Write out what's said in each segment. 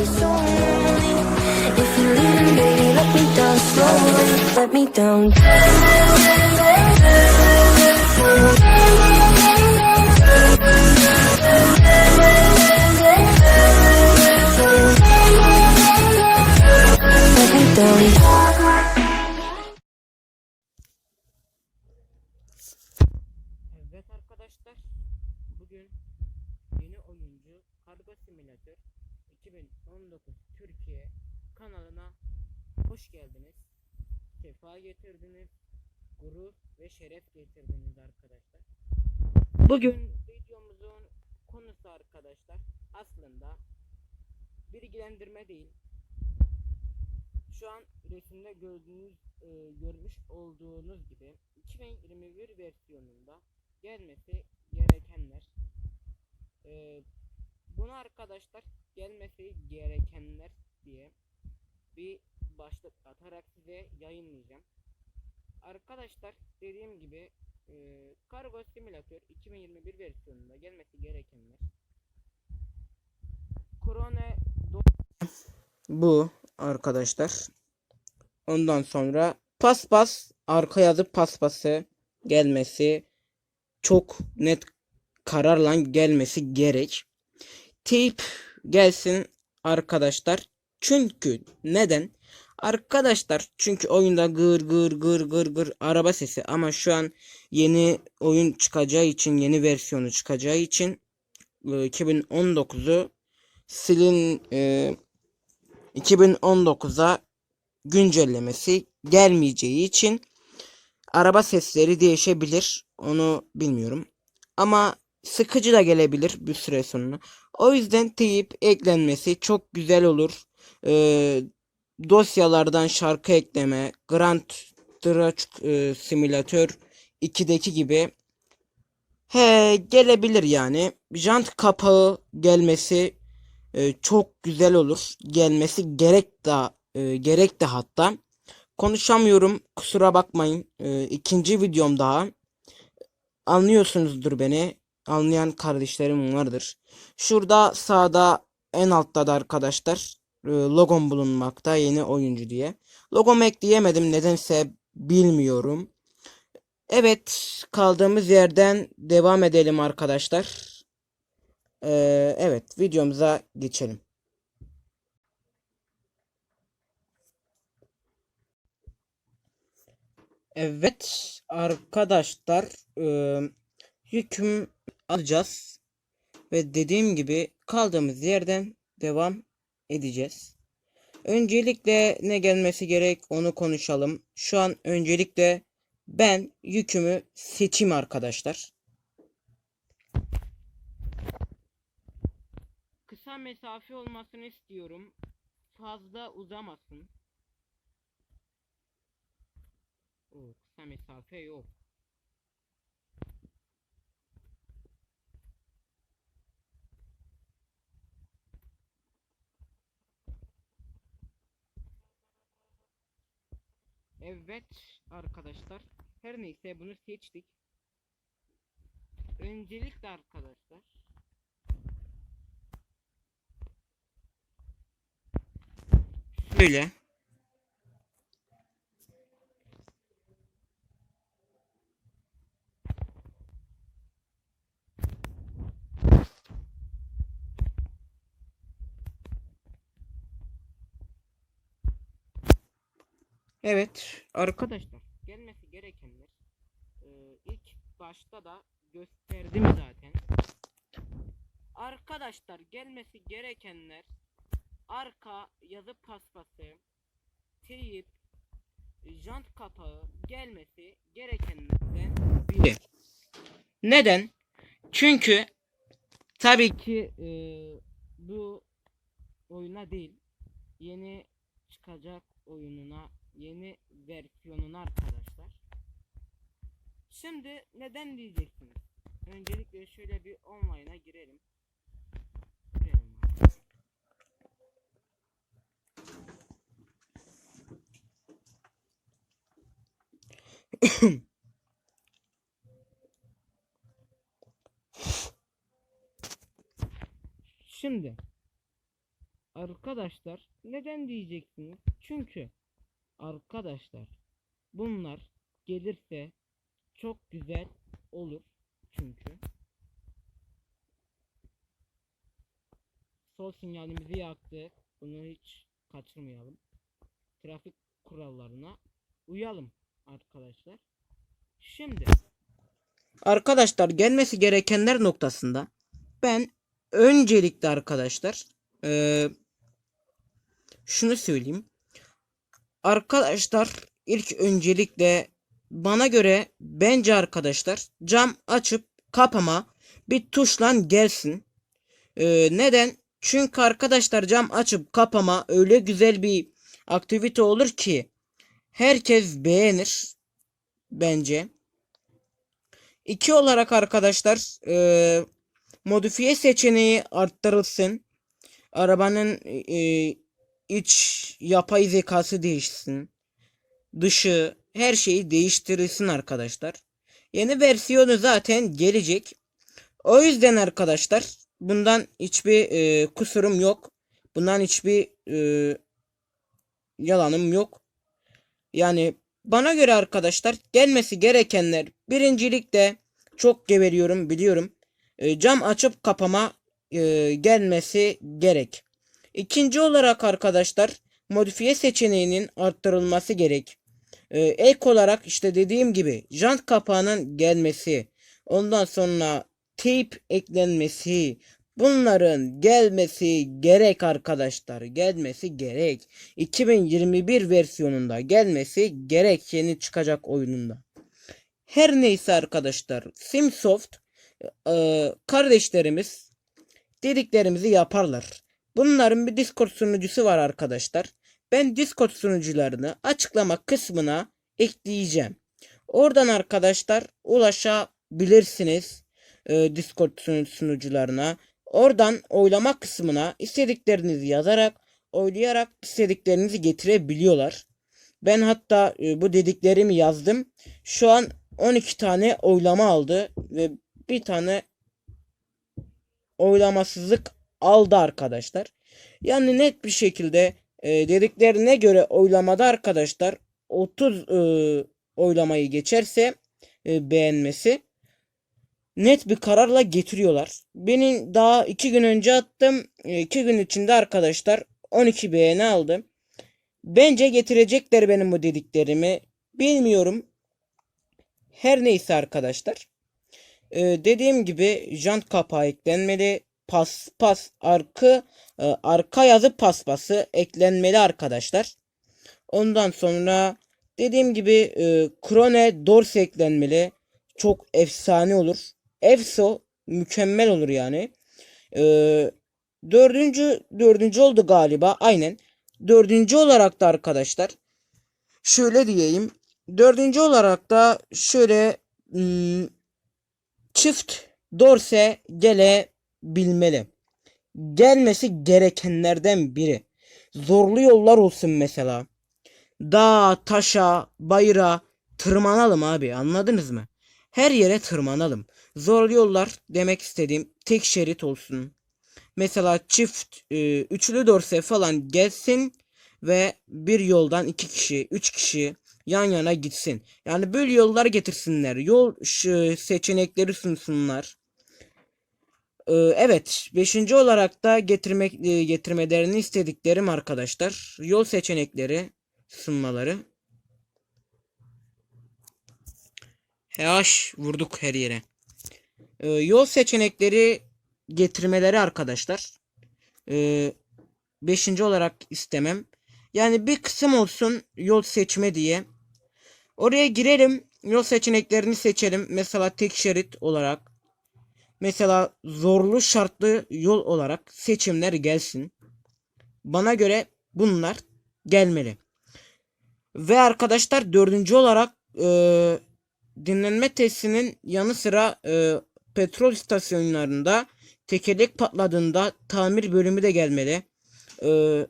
Evet arkadaşlar, bugün yeni oyuncu Kargo Simülatör 2019 Türkiye kanalına hoş geldiniz. Sefa getirdiniz, gurur ve şeref getirdiniz arkadaşlar. Bugün videomuzun konusu arkadaşlar aslında bilgilendirme değil. Şu an resimde gördüğünüz, e, görmüş olduğunuz gibi 2021 versiyonunda gelmesi gerekenler. E, bunu arkadaşlar gelmesi gerekenler diye bir başlık atarak size yayınlayacağım. Arkadaşlar dediğim gibi e, Kargo Simülatör 2021 versiyonunda gelmesi gerekenler. Korona bu arkadaşlar. Ondan sonra paspas arka yazı paspası gelmesi çok net kararla gelmesi gerek. Teyp gelsin arkadaşlar. Çünkü neden? Arkadaşlar çünkü oyunda gır gır gır gır gır araba sesi ama şu an yeni oyun çıkacağı için yeni versiyonu çıkacağı için e, 2019'u silin e, 2019'a güncellemesi gelmeyeceği için araba sesleri değişebilir. Onu bilmiyorum. Ama sıkıcı da gelebilir bir süre sonra. O yüzden teyip eklenmesi çok güzel olur. Ee, dosyalardan şarkı ekleme, Grand Truck e, Simulator 2'deki gibi he gelebilir yani. Jant kapağı gelmesi e, çok güzel olur. Gelmesi gerek de e, gerek de hatta. Konuşamıyorum. Kusura bakmayın. E, ikinci videom daha. Anlıyorsunuzdur beni. Anlayan kardeşlerim vardır. Şurada sağda en altta da arkadaşlar e, logom bulunmakta yeni oyuncu diye. Logomu ekleyemedim nedense bilmiyorum. Evet kaldığımız yerden devam edelim arkadaşlar. Ee, evet videomuza geçelim. Evet arkadaşlar e, yüküm alacağız ve dediğim gibi kaldığımız yerden devam edeceğiz. Öncelikle ne gelmesi gerek onu konuşalım. Şu an öncelikle ben yükümü seçeyim arkadaşlar. Kısa mesafe olmasını istiyorum. Fazla uzamasın. Oo, kısa mesafe yok. Evet arkadaşlar. Her neyse bunu seçtik. Öncelikle arkadaşlar. Şöyle. Evet arkadaşlar gelmesi gerekenler e, ilk başta da gösterdim zaten. Arkadaşlar gelmesi gerekenler arka yazı paspası, teyip, jant kapağı gelmesi gerekenlerden biri. Neden? Çünkü tabii ki e, bu oyuna değil yeni çıkacak oyununa yeni versiyonuna arkadaşlar. Şimdi neden diyeceksiniz? Öncelikle şöyle bir online'a girelim. Girelim. Şimdi Arkadaşlar neden diyeceksiniz? Çünkü arkadaşlar bunlar gelirse çok güzel olur çünkü. Sol sinyalimizi yaktık. Bunu hiç kaçırmayalım. Trafik kurallarına uyalım arkadaşlar. Şimdi arkadaşlar gelmesi gerekenler noktasında ben öncelikle arkadaşlar eee, şunu söyleyeyim. Arkadaşlar ilk öncelikle bana göre bence arkadaşlar cam açıp kapama bir tuşla gelsin. Ee, neden? Çünkü arkadaşlar cam açıp kapama öyle güzel bir aktivite olur ki herkes beğenir bence. İki olarak arkadaşlar e, modifiye seçeneği arttırılsın. Arabanın e, iç yapay zekası değişsin. Dışı her şeyi değiştirilsin arkadaşlar. Yeni versiyonu zaten gelecek. O yüzden arkadaşlar bundan hiçbir e, kusurum yok. Bundan hiçbir e, yalanım yok. Yani bana göre arkadaşlar gelmesi gerekenler birincilikle çok geveliyorum biliyorum. E, cam açıp kapama e, gelmesi gerek. İkinci olarak arkadaşlar modifiye seçeneğinin arttırılması gerek. Ee, ek olarak işte dediğim gibi jant kapağının gelmesi, ondan sonra teyp eklenmesi, bunların gelmesi gerek arkadaşlar. Gelmesi gerek. 2021 versiyonunda gelmesi gerek yeni çıkacak oyununda. Her neyse arkadaşlar Simsoft e, kardeşlerimiz dediklerimizi yaparlar. Bunların bir Discord sunucusu var arkadaşlar. Ben Discord sunucularını açıklama kısmına ekleyeceğim. Oradan arkadaşlar ulaşabilirsiniz e, Discord sunu- sunucularına. Oradan oylama kısmına istediklerinizi yazarak oylayarak istediklerinizi getirebiliyorlar. Ben hatta e, bu dediklerimi yazdım. Şu an 12 tane oylama aldı ve bir tane oylamasızlık aldı arkadaşlar. Yani net bir şekilde e, dediklerine göre oylamada arkadaşlar 30 e, oylamayı geçerse e, beğenmesi net bir kararla getiriyorlar. Benim daha 2 gün önce attım. 2 gün içinde arkadaşlar 12 beğeni aldı. Bence getirecekler benim bu dediklerimi. Bilmiyorum. Her neyse arkadaşlar. Ee, dediğim gibi jant kapağı eklenmeli. Pas pas arka e, arka yazı paspası eklenmeli arkadaşlar. Ondan sonra dediğim gibi e, Krone Dors eklenmeli. Çok efsane olur. Efso mükemmel olur yani. E, dördüncü dördüncü oldu galiba. Aynen. Dördüncü olarak da arkadaşlar şöyle diyeyim. Dördüncü olarak da şöyle hmm, çift dorse gelebilmeli. Gelmesi gerekenlerden biri. Zorlu yollar olsun mesela. Dağa, taşa, bayıra tırmanalım abi anladınız mı? Her yere tırmanalım. Zorlu yollar demek istediğim tek şerit olsun. Mesela çift, e, üçlü dorse falan gelsin ve bir yoldan iki kişi, üç kişi yan yana gitsin. Yani böyle yollar getirsinler. Yol seçenekleri sunsunlar. Ee, evet, beşinci olarak da getirmek e, getirmelerini istediklerim arkadaşlar. Yol seçenekleri sunmaları. HH vurduk her yere. Ee, yol seçenekleri getirmeleri arkadaşlar. Ee, beşinci olarak istemem. Yani bir kısım olsun yol seçme diye. Oraya girelim. Yol seçeneklerini seçelim. Mesela tek şerit olarak. Mesela zorlu şartlı yol olarak seçimler gelsin. Bana göre bunlar gelmeli. Ve arkadaşlar dördüncü olarak e, dinlenme testinin yanı sıra e, petrol istasyonlarında tekerlek patladığında tamir bölümü de gelmeli. E,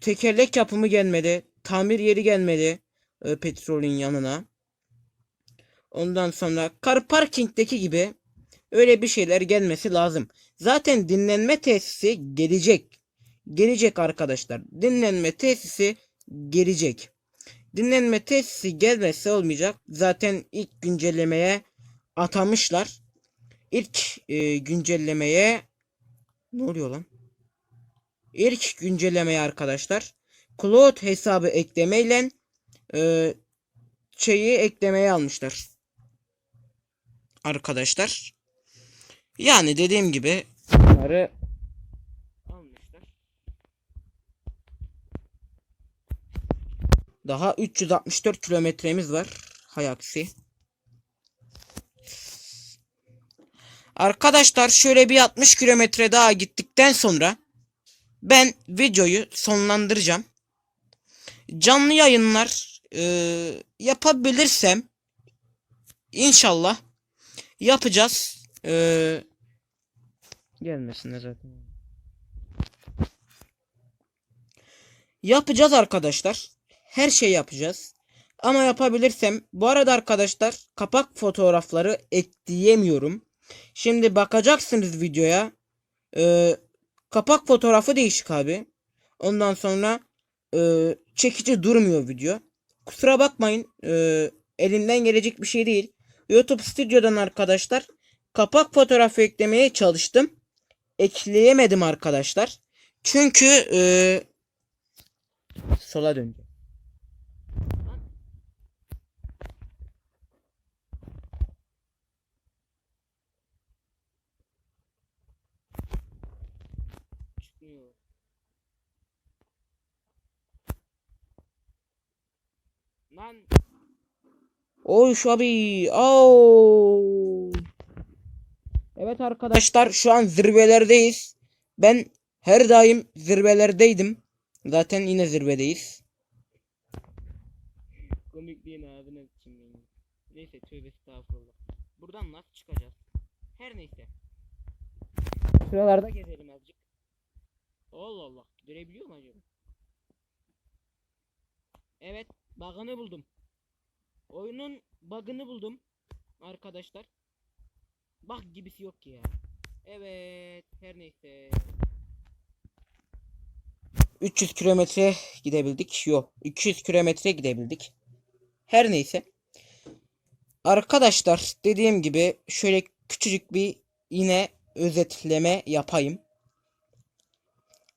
tekerlek yapımı gelmeli. Tamir yeri gelmeli. E, petrolün yanına. Ondan sonra car parking'deki gibi öyle bir şeyler gelmesi lazım. Zaten dinlenme tesisi gelecek. gelecek arkadaşlar. Dinlenme tesisi gelecek. Dinlenme tesisi gelmezse olmayacak. Zaten ilk güncellemeye atamışlar. İlk e, güncellemeye ne oluyor lan? İlk güncellemeye arkadaşlar Cloud hesabı eklemeyle e, şeyi eklemeye almışlar. Arkadaşlar. Yani dediğim gibi bunları almışlar. Daha 364 kilometremiz var. Hay aksi. Arkadaşlar şöyle bir 60 kilometre daha gittikten sonra ben videoyu sonlandıracağım. Canlı yayınlar e, yapabilirsem inşallah yapacağız. E, gelmesin zaten. Yapacağız arkadaşlar. Her şey yapacağız. Ama yapabilirsem bu arada arkadaşlar kapak fotoğrafları ekleyemiyorum. Şimdi bakacaksınız videoya. Ee, kapak fotoğrafı değişik abi. Ondan sonra e, çekici durmuyor video. Kusura bakmayın. e, elimden gelecek bir şey değil. YouTube Studio'dan arkadaşlar kapak fotoğrafı eklemeye çalıştım. Ekleyemedim arkadaşlar. Çünkü e, sola döneceğim. Lan. Oy abi. Au. Evet arkadaşlar şu an zirvelerdeyiz. Ben her daim zirvelerdeydim. Zaten yine zirvedeyiz. Komikliğin ağzına sıçayım Neyse tövbe estağfurullah. Buradan nasıl çıkacağız? Her neyse. Şuralarda gezelim azıcık. Allah Allah. Görebiliyor mu acaba? Evet. Bug'ını buldum. Oyunun bug'ını buldum. Arkadaşlar. Bug gibisi yok ki ya. Evet. Her neyse. 300 kilometre gidebildik. Yok. 200 kilometre gidebildik. Her neyse. Arkadaşlar dediğim gibi şöyle küçücük bir yine özetleme yapayım.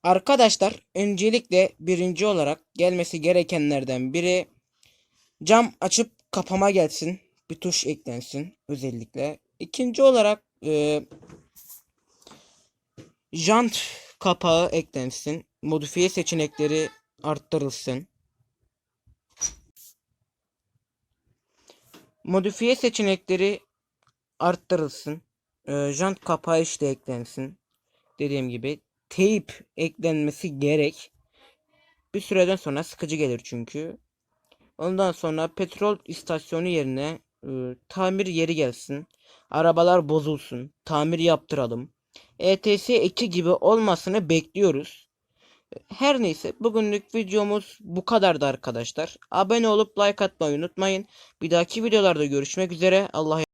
Arkadaşlar öncelikle birinci olarak gelmesi gerekenlerden biri cam açıp kapama gelsin. Bir tuş eklensin özellikle. İkinci olarak e, jant kapağı eklensin. Modifiye seçenekleri arttırılsın. Modifiye seçenekleri arttırılsın. E, jant kapağı işte eklensin. Dediğim gibi teyp eklenmesi gerek. Bir süreden sonra sıkıcı gelir çünkü. Ondan sonra petrol istasyonu yerine e, tamir yeri gelsin. Arabalar bozulsun. Tamir yaptıralım. ETS 2 gibi olmasını bekliyoruz. Her neyse bugünlük videomuz bu kadardı arkadaşlar. Abone olup like atmayı unutmayın. Bir dahaki videolarda görüşmek üzere. Allah'a